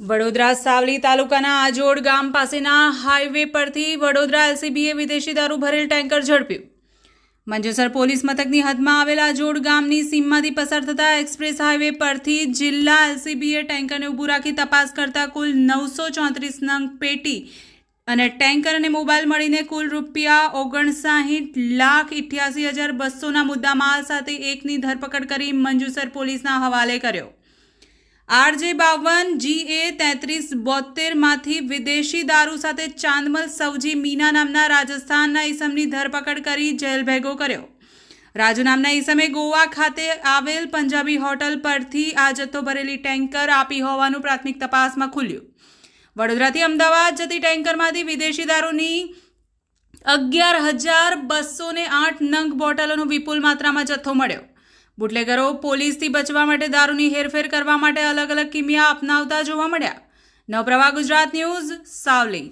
વડોદરા સાવલી તાલુકાના આજોડ ગામ પાસેના હાઈવે પરથી વડોદરા એલસીબીએ વિદેશી દારૂ ભરેલ ટેન્કર ઝડપ્યું. મંજેસર પોલીસ મથકની હદમાં આવેલા આજોડ ગામની સીમમાંથી પસાર થતા એક્સપ્રેસ હાઈવે પરથી જિલ્લા એલસીબીએ ટેન્કરને ઊભું રાખી તપાસ કરતા કુલ નવસો ચોત્રીસ નંગ પેટી અને ટેન્કર અને મોબાઈલ મળીને કુલ રૂપિયા ઓગણસાહીઠ લાખ ઇઠ્યાસી હજાર બસોના મુદ્દામાલ સાથે એકની ધરપકડ કરી મંજુસર પોલીસના હવાલે કર્યો. આરજે બાવન, જી એ તેત્રીસ બોતેરમાંથી વિદેશી દારૂ સાથે ચાંદમલ સવજી મીના નામના રાજસ્થાનના ઈસમની ધરપકડ કરી જેલ ભેગો કર્યો. રાજુ નામના ઈસમે ગોવા ખાતે આવેલ પંજાબી હોટલ પરથી આ જથ્થો ભરેલી ટેન્કર આપી હોવાનું પ્રાથમિક તપાસમાં ખુલ્યું. વડોદરાથી અમદાવાદ જતી ટેન્કરમાંથી વિદેશી દારૂની અગિયાર હજાર બસો આઠ નંગ બોટલોનો વિપુલ માત્રામાં જથ્થો મળ્યો. બુટલેગરો પોલીસથી બચવા માટે દારૂની હેરફેર કરવા માટે અલગ અલગ કિમિયા અપનાવતા જોવા મળ્યા. નવપ્રવાહ ગુજરાત ન્યૂઝ, સાવલી.